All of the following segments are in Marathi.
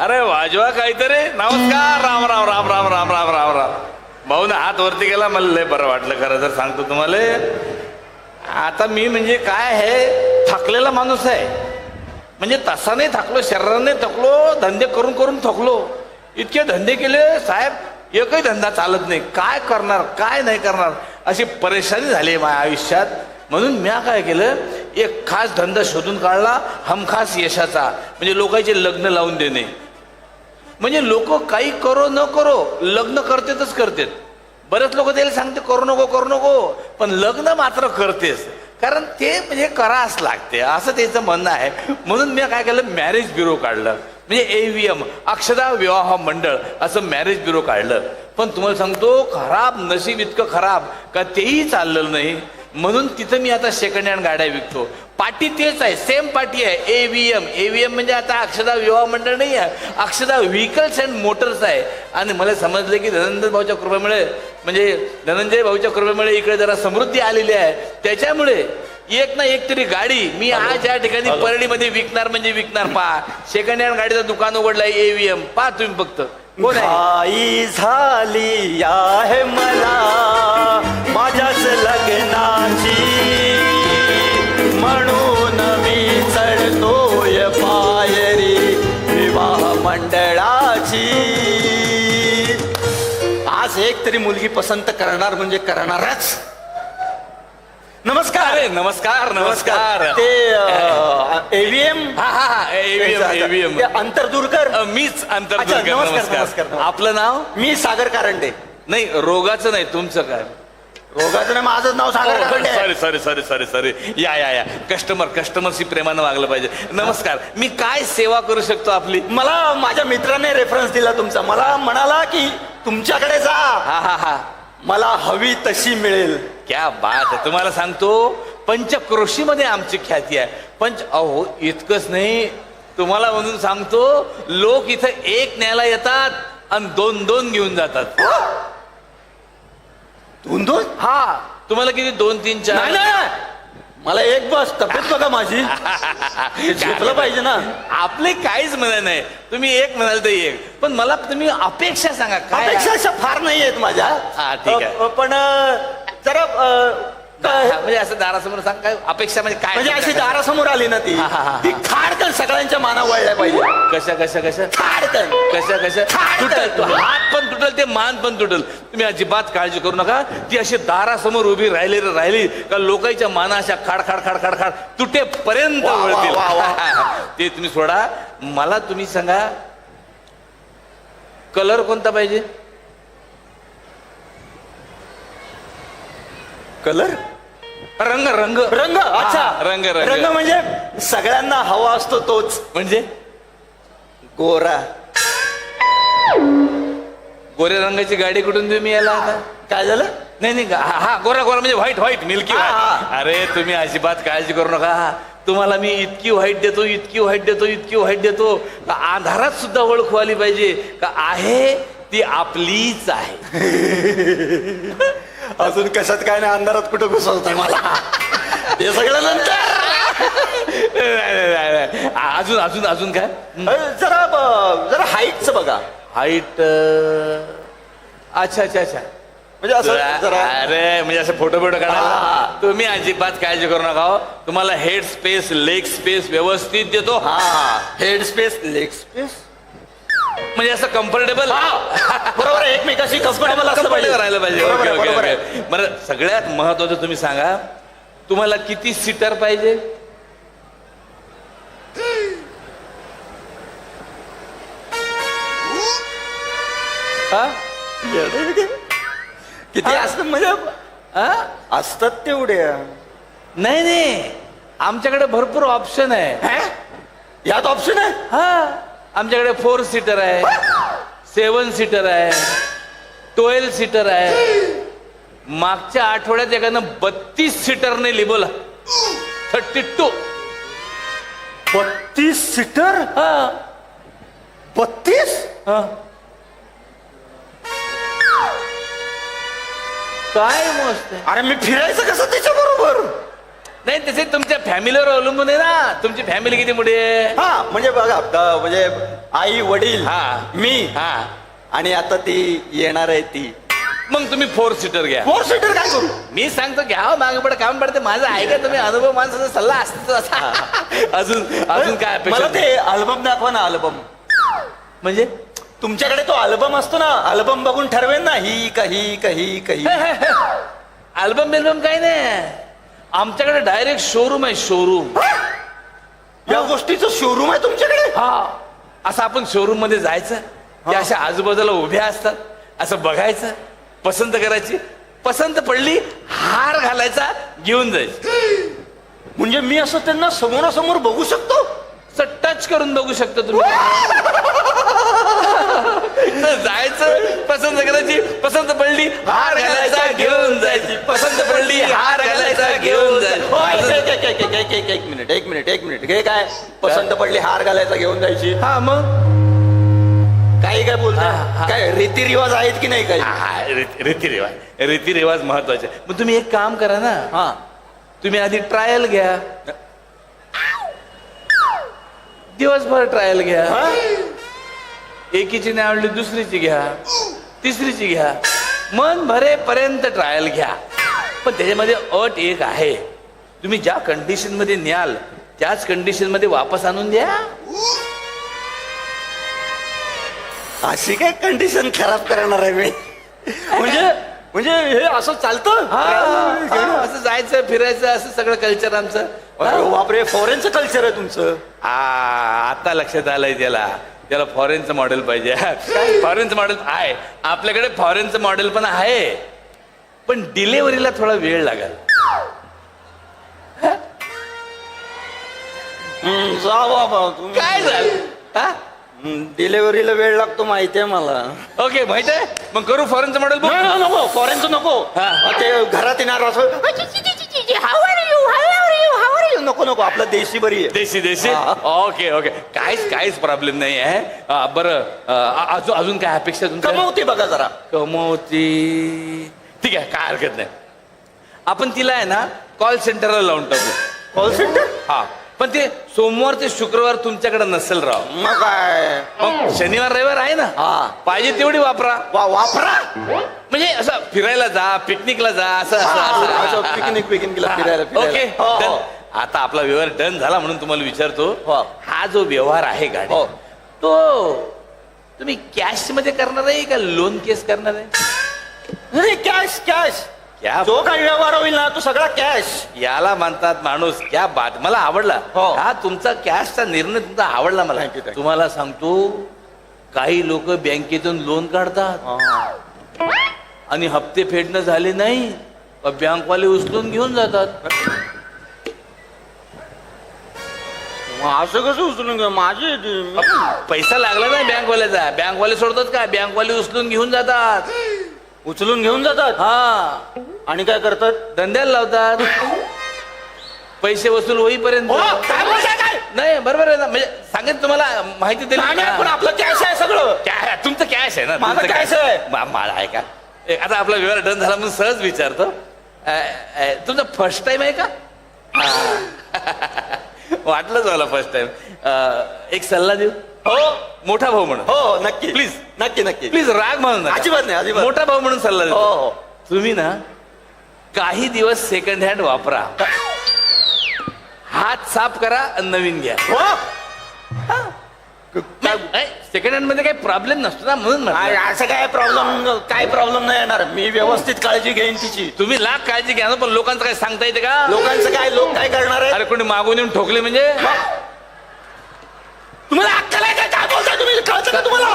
अरे वाजवा काहीतरी. नमस्कार. राम राम राम राम राम राम राम राम. भाऊ ना हात वरती गेला मला लय बरं वाटलं खरं तर सांगतो तुम्हाला. आता मी म्हणजे काय आहे थकलेला माणूस आहे. म्हणजे तसा नाही थकलो शरीराने थकलो धंदे करून करून थकलो. इतके धंदे केले साहेब एकही धंदा चालत नाही. काय करणार काय नाही करणार? अशी परेशानी झाली आहे माझ्या आयुष्यात. म्हणून म्या काय केलं एक खास धंदा शोधून काढला हमखास यशाचा. म्हणजे लोकांचे लग्न लावून देणे. म्हणजे लोक काही करो न करो लग्न करतेच करतेत. बरेच लोक त्याला सांगते करू नको करू नको पण लग्न मात्र करतेस. कारण ते म्हणजे करावंच लागते असं त्याचं म्हणणं आहे. म्हणून मी काय केलं मॅरेज ब्युरो काढलं. म्हणजे ए व्ही एम अक्षदा विवाह मंडळ असं मॅरेज ब्युरो काढलं. पण तुम्हाला सांगतो खराब नशीब इतकं खराब का तेही चाललेलं नाही. म्हणून तिथं मी आता सेकंड हँड गाड्या विकतो. पाटी तेच आहे सेम पाटी आहे एव्हीएम एव्हीएम म्हणजे आता अक्षदा विवाह मंडळ नाही आहे अक्षदा व्हेकल्स अँड मोटर्स आहे. आणि मला समजलं की धनंजय भाऊच्या कृपेमुळे म्हणजे धनंजय भाऊच्या कृपेमुळे इकडे जरा समृद्धी आलेली आहे. त्याच्यामुळे एक ना एक तरी गाडी मी आज या ठिकाणी परळीमध्ये विकणार म्हणजे विकणार. पहा सेकंड हँड गाडीचं दुकान उघडलं आहे एव्हीएम पहा तुम्ही फक्त. झाली आहे मला. माझ्याच लग्नाची. म्हणून मी चढतोय पायरी विवाह मंडळाची. आज एक तरी मुलगी पसंत करणार म्हणजे करणारच. नमस्कार. अरे नमस्कार नमस्कार. ते एव्हीएम हा हा हा एव्हीएम एव्हीएम अंतरदूरकर? मीच अच्छा, अंतर्गत नमस्कार, नमस्कार नमस्कार. आपलं नाव? मी सागर कारंडे. नाही रोगाचं नाही तुमचं काय? रोगाचं नाही, माझं नाव सागर आहे. Sorry sorry sorry sorry sorry या या या. कस्टमर कस्टमरशी प्रेमानं वागलं पाहिजे. नमस्कार. मी काय सेवा करू शकतो आपली? मला माझ्या मित्राने रेफरन्स दिला तुमचा. मला म्हणाला की तुमच्याकडे जा. हा हा हा. मला हवी तशी मिळेल. क्या बात आहे. तुम्हाला सांगतो पंचक्रोशीमध्ये आमची ख्याती आहे. पंच अहो इतकंच नाही. तुम्हाला म्हणून सांगतो लोक इथं एक न्यायला येतात आणि दोन दोन घेऊन जातात. दोन दोन? हा. तुम्हाला किती? दोन तीन चार? नाही नाही. मला एक बस. तब्येत बघा माझी. झेपलं पाहिजे ना. आपले काहीच म्हणा नाही. तुम्ही एक म्हणाल तर एक. पण मला तुम्ही अपेक्षा सांगा काय अपेक्षा अशा फार नाही आहेत माझ्या. हा, ठीक आहे. अ, पण अ, जरा अ, म्हणजे असं दारासमोर सांग काय अपेक्षा म्हणजे काय? म्हणजे अशी दारासमोर आली ना ती. हा, हा, हा. ती खाडकन सगळ्यांच्या माना वळल्या पाहिजे. कशा कशा कशा? खाडकन. कशा कशा? खाड तुटल. तो हात पण तुटल ते मान पण तुटल. तुम्ही अजिबात काळजी करू नका. ती अशी दारासमोर उभी राहिली रे राहिली. का लोकांच्या माना अशा खाड खाड खाड खाड खाड तुटेपर्यंत वा, वळतील. वा. ते तुम्ही सोडा. मला तुम्ही सांगा कलर कोणता पाहिजे? कलर? रंग रंग. रंग अच्छा. रंग, रंग. रंग म्हणजे? सगळ्यांना हवा असतो तोच. म्हणजे? गोरा. गोऱ्या रंगाची गाडी कुठून तुम्ही याला आता काय झालं? नाही नाही हा हा, गोरा गोरा म्हणजे व्हाईट व्हाईट मिल्की हा, व्हाईट अरे तुम्ही अजिबात काळजी करू नका. तुम्हाला मी इतकी व्हाईट देतो इतकी व्हाईट देतो इतकी व्हाईट देतो. का आधारात सुद्धा ओळखू आली पाहिजे. का आहे ती आपलीच आहे. अजून कशात काय नाही अंधारात कुठं घुसवतंय मला? हे सगळं नंतर. अजून अजून अजून काय? जरा जरा हाईटच बघा. हाईट अच्छा अच्छा अच्छा. म्हणजे असं जरा अरे म्हणजे असं फोटो बिटो. काढायला? तुम्ही अजिबात काळजी करू नका हो. तुम्हाला हेड स्पेस लेग स्पेस व्यवस्थित देतो. हा. हेड स्पेस लेग स्पेस म्हणजे असं कम्फर्टेबल बरोबर आहे, एकमेकाशी कम्फर्टेबल पाहिजे. राहिलं पाहिजे. बरोबर ओके आहे, ओके बरोबर आहे. ओके बरं सगळ्यात महत्वाचं तुम्ही सांगा तुम्हाला किती सीटर पाहिजे? हा? किती असतं म्हणजे? हा? असतात तेवढे. नाही नाही. आमच्याकडे भरपूर ऑप्शन आहे. हं? यात ऑप्शन आहे? हा. आमच्याकडे फोर सीटर आहे. सेवन सीटर आहे. ट्वेल्व सीटर आहे. मागच्या आठवड्यात एकानं बत्तीस सीटरने लिबोला. थर्टी टू बत्तीस सीटर हा. बत्तीस? हा. काय मस्त आहे. अरे मी फिरायचं कसं त्याच्या बरोबर नाही तसे तुमच्या फॅमिलीवर अवलंबून आहे ना तुमची फॅमिली किती मोठी आहे? हा म्हणजे बघा म्हणजे आई वडील हा. मी हा. आणि आता ती येणार आहे ती. मग तुम्ही फोर सीटर घ्या. फोर सीटर काय करू? मी सांगतो घ्या मागे पड काम पडते. माझं ऐका तुम्ही? अनुभव माणसाचा सल्ला असतो असा. अजून अजून काय मला अपेक्षा ते अल्बम दाखवा ना अल्बम म्हणजे? तुमच्याकडे तो अल्बम असतो ना अल्बम बघून ठरवेन ना ही काही काही काही अल्बम बिल्बम काही नाही. आमच्याकडे डायरेक्ट शोरूम आहे शोरूम या गोष्टीचं शोरूम आहे तुमच्याकडे? हा. असं आपण शोरूममध्ये जायचं ते अशा आजूबाजूला उभ्या असतात असं बघायचं पसंत करायची. पसंत पडली हार घालायचा घेऊन जायचं. म्हणजे मी असं त्यांना समोरासमोर बघू शकतो? असं टच करून बघू शकता तुम्ही. जायचं पसंत करायची पसंत पडली हार घालायचा घेऊन जायची. पसंत पडली हार घालायचा घेऊन जायची. एक- मिनिट एक मिनिट एक मिनिट. हे काय? पसंत पडली हार घालायचा घेऊन जायची. हा मग? काही काय हा, बोलताय? हा. काय रीतिरिवाज आहेत की नाही काही? हा, रीति- रीतिरिवाज. रीतिरिवाज महत्त्वाचे. मग तुम्ही एक काम करा ना. हा. तुम्ही आधी ट्रायल घ्या. दिवसभर ट्रायल घ्या. हा? एकीची नाही आवडली दुसरीची घ्या. तिसरीची घ्या. मन भरेपर्यंत ट्रायल घ्या. पण त्याच्यामध्ये अट एक आहे. तुम्ही ज्या कंडिशनमध्ये न्याल त्याच कंडिशनमध्ये वापस आणून द्या. अशी काय कंडिशन खराब करणार आहे मी? म्हणजे म्हणजे हे असं चालतं? हा, हा, असं जायचं फिरायचं असं सगळं कल्चर आमचं. अरे बापरे फॉरेनचं कल्चर आहे तुमचं. आ, आता लक्षात आलंय त्याला. त्याला फॉरेनचं मॉडेल पाहिजे. फॉरेनचं मॉडेल आहे. आपल्याकडे फॉरेनचं मॉडेल पण आहे. पण डिलेवरीला थोडा वेळ लागेल. काय झालं? हा? डिलेव्हरीला वेळ लागतो माहिती आहे मला. ओके माहीत आहे मग करू फॉरेनचं मॉडेल नाही, नाही, नको फॉरेनचं नको. हा. ते घरात येणार असं. नको नको आपलं देशी बरी आहे. देशी देशी. ओके ओके काहीच काहीच प्रॉब्लेम नाही आहे बरं अजून अजून काय अपेक्षा तुमच्या? कमवते बघा जरा. कमवती. ठीक आहे काय हरकत नाही. आपण तिला आहे ना कॉल सेंटरला लावून टाकू. कॉल सेंटर हा. पण ते सोमवार ते शुक्रवार तुमच्याकडे नसेल राव. मग काय? मग शनिवार रविवार आहे ना? हा. पाहिजे तेवढी वापरा. वा वापरा? म्हणजे असं फिरायला जा पिकनिकला जा असं असं पिकनिक पिकनिकला फिरायला. ओके. आता आपला व्यवहार डन झाला म्हणून तुम्हाला विचारतो हो. हा जो व्यवहार आहे गाडी हो. तो तुम्ही कॅशमध्ये करणार आहे का लोन केस करणार आहे? नाही कॅश कॅश क्या जो काही व्यवहार होईल ना तो सगळा कॅश याला म्हणतात माणूस क्या बात. मला आवडला. हो. हा तुमचा कॅशचा निर्णय तुमचा आवडला मला. Thank you, thank you. तुम्हाला सांगतो काही लोक बँकेतून लोन काढतात. आणि हप्ते फेडणं झाले नाही बँकवाले उचलून घेऊन जातात. असं कसं उचलून घ्या माझी पैसा लागला नाही बँकवाल्याचा. बँकवाले सोडतात का? बँकवाले उचलून घेऊन जातात. उचलून घेऊन जातात? हा. आणि काय करतात? धंद्याला लावतात. पैसे वसूल होईपर्यंत. हो, काय बोलताय काय? नाही बरोबर आहे ना. म्हणजे सांगेन तुम्हाला माहिती दिली नाही, नाही, पण हा. आपलं कॅश आहे सगळं. क्या- तुमचं कॅश आहे ना? माझं तुमचं cash cash. आहे. मा- मला आहे का? ए, आता आपला व्यवहार डन झाला म्हणून सहज विचारतो. अ, अ, तुमचा फर्स्ट टाइम आहे का. वाटलंच मला फर्स्ट टाइम एक सल्ला देऊ? हो. मोठा भाऊ म्हणून. हो नक्की. Please. नक्की नक्की. प्लीज राग म्हणून नका. अजिबात नाही, अजिबात. मोठा भाऊ म्हणून सल्ला हो देतो. हो तुम्ही ना काही दिवस सेकंड हँड वापरा. हात साफ करा आणि नवीन घ्या. हो? सेकंड हँडमध्ये काही प्रॉब्लेम नसतो ना म्हणून. असं काय प्रॉब्लेम काय प्रॉब्लेम नाही येणार. मी व्यवस्थित काळजी घेईन तिची. तुम्ही लाख काळजी घ्या ना पण लोकांचं काय सांगता येते का? लोकांचं काय लोक काय करणार आहे अरे कोणी मागून येऊन ठोकले म्हणजे? तुम्हाला अक्कल आहे का? काय बोलताय तुम्ही? कळतं का तुम्हाला?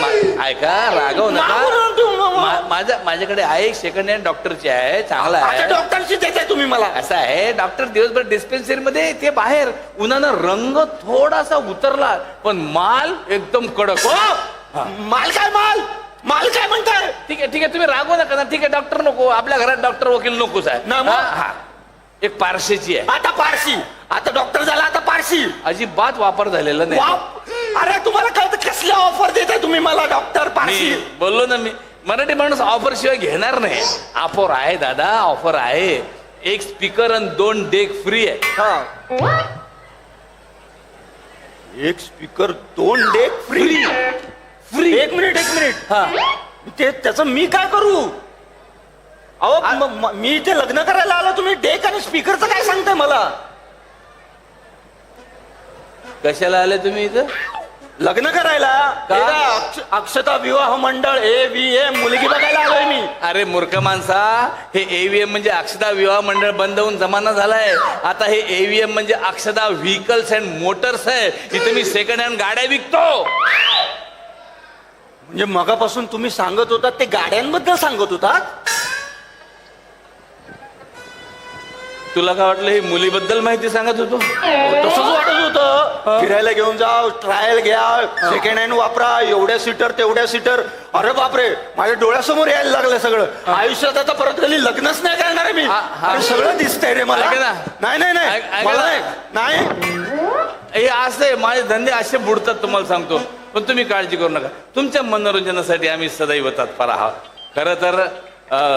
मा- ऐका रागव नका. तुम्ही- मा- माझ्याकडे आहे एक सेकंड हँड डॉक्टरची आहे चांगला आता आहे. डॉक्टरशी देताय तुम्ही मला. असं आहे डॉक्टर दिवसभर डिस्पेन्सरी मध्ये ते बाहेर. उन्हानं रंग थोडासा उतरला पण माल एकदम कडक. हो? माल काय माल? माल काय म्हणताय? ठीक आहे ठीक आहे तुम्ही रागवू नका ना. ठीक आहे डॉक्टर नको आपल्या घरात डॉक्टर वकील नकोच आहे. ना मग? हा, हा. एक पारशीची आहे. आता पारशी. आता डॉक्टर झाला आता पारशी. अजिबात वापर झालेला नाही. वाप. अरे तुम्हाला कळतं कसल्या ऑफर देताय तुम्ही मला डॉक्टर पारशी? मी बोललो ना मी. मराठी माणूस ऑफर शिवाय घेणार नाही. ऑफर आहे दादा ऑफर आहे. एक स्पीकर आणि दोन डेक फ्री आहे. हा. एक स्पीकर दोन डेक फ्री फ्री एक मिनिट एक मिनिट हा. ते त्याचं मी काय करू? अहो म- म- मी इथे लग्न करायला आलो तुम्ही डेक आणि स्पीकरचं काय सांगताय मला? कशाला आले तुम्ही इथं? लग्न करायला? का? हे काय अक्ष- अक्षता विवाह मंडळ ए व्ही ए मुलगी बघायला आलोय मी. अरे मूर्ख माणसा हे एव्हीएम म्हणजे अक्षदा विवाह मंडळ बंद होऊन जमाना झालाय. आता हे एव्हीएम म्हणजे अक्षदा व्हेकल्स अँड मोटर्स आहे. इथे मी सेकंड हँड गाड्या विकतो. म्हणजे मगापासून तुम्ही सांगत होता ते गाड्यांबद्दल सांगत होता तुला काय वाटलं हे मुलीबद्दल माहिती सांगत होतो? तसंच वाटत होतं. फिरायला घेऊन जाव ट्रायल घ्या सेकंड हँड वापरा एवढ्या सीटर तेवढ्या सीटर. अरे बापरे माझ्या डोळ्यासमोर यायला लागलं सगळं. आयुष्यात आता परत कधी लग्नच नाही करणार मी. अरे सगळं दिसतंय रे मला. ऐका ना. नाही नाही नाही. ऐक- मला ना. नाही. नाही हे असं आहे माझे धंदे असे बुडतात तुम्हाला सांगतो. पण तुम्ही काळजी करू नका. तुमच्या मनोरंजनासाठी आम्ही सदैव तत्पर आहोत. खरं तर अं,